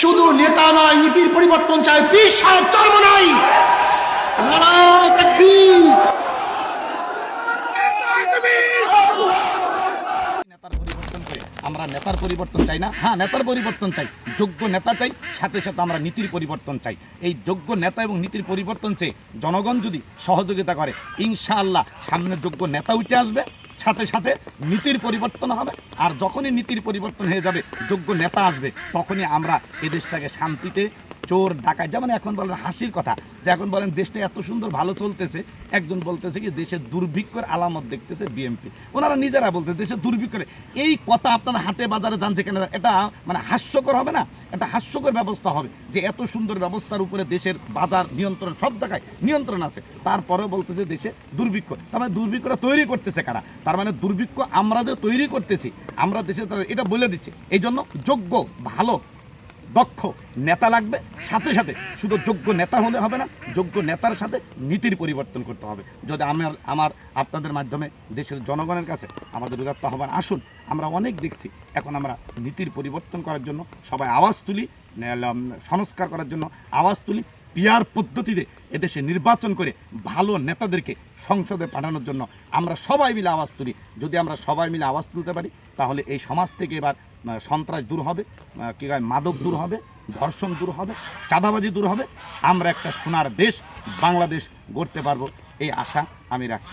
শুধু নেতা নয়, নীতির পরিবর্তন চাই পীর সাহেব চর্ম নাই। আমরা নেতার পরিবর্তন চাই না। হ্যাঁ নেতার পরিবর্তন চাই। যোগ্য নেতা চাই, সাথে সাথে আমরা নীতির পরিবর্তন চাই। এই যোগ্য নেতা এবং নীতির পরিবর্তন চেয়ে জনগণ যদি সহযোগিতা করে, ইনশাআল্লাহ সামনে যোগ্য নেতা উঠে আসবে। সাথে সাথে নীতির পরিবর্তন হবে। আর যখনই নীতির পরিবর্তন হয়ে যাবে, যোগ্য নেতা আসবে, তখনই আমরা এদেশটাকে দেশটাকে শান্তিতে চোর ডাকায় যেমন এখন বলেন হাসির কথা, যে এখন বলেন দেশটা এত সুন্দর, ভালো চলতেছে। একজন বলতেছে কি দেশের দুর্ভিক্ষর আলামত দেখতেছে বিএমপি ওনারা নিজেরা বলতে দেশের দুর্ভিক্ষরে এই কথা আপনারা হাটে বাজারে যান যেখানে এটা মানে হাস্যকর হবে না? এটা হাস্যকর ব্যবস্থা হবে যে এত সুন্দর ব্যবস্থার উপরে দেশের বাজার নিয়ন্ত্রণ, সব জায়গায় নিয়ন্ত্রণ আছে। তারপরে বলতেছে দেশে দুর্ভিক্ষ। তার মানে দুর্ভিক্ষটা তৈরি করতেছে কারা? তার মানে দুর্ভিক্ষ আমরা যে তৈরি করতেছি, আমরা দেশে এটা বলে দিচ্ছি। এই জন্য যোগ্য, ভালো দক্ষ নেতা লাগবে, সাথে সাথে শুধু যোগ্য নেতা হলে হবে না, যোগ্য নেতার সাথে নীতির পরিবর্তন করতে হবে। যদি আমার আমার, আপনাদের মাধ্যমে দেশের জনগণের কাছে আমাদের উদাত্ত আহ্বান, আসুন আমরা অনেক দেখছি, এখন আমরা নীতির পরিবর্তন করার জন্য সবাই আওয়াজ তুলি সংস্কার করার জন্য আওয়াজ তুলি পিয়ার পদ্ধতিতে এদেশে নির্বাচন করে ভালো নেতাদেরকে সংসদে পাঠানোর জন্য আমরা সবাই মিলে আওয়াজ তুলি। যদি আমরা সবাই মিলে আওয়াজ তুলতে পারি, তাহলে এই সমাজ থেকে এবার সন্ত্রাস দূর হবে কি মাদক দূর হবে, ধর্ষণ দূর হবে, চাঁদাবাজি দূর হবে। আমরা একটা সোনার দেশ, বাংলাদেশ গড়তে পারব, এই আশা আমি রাখি।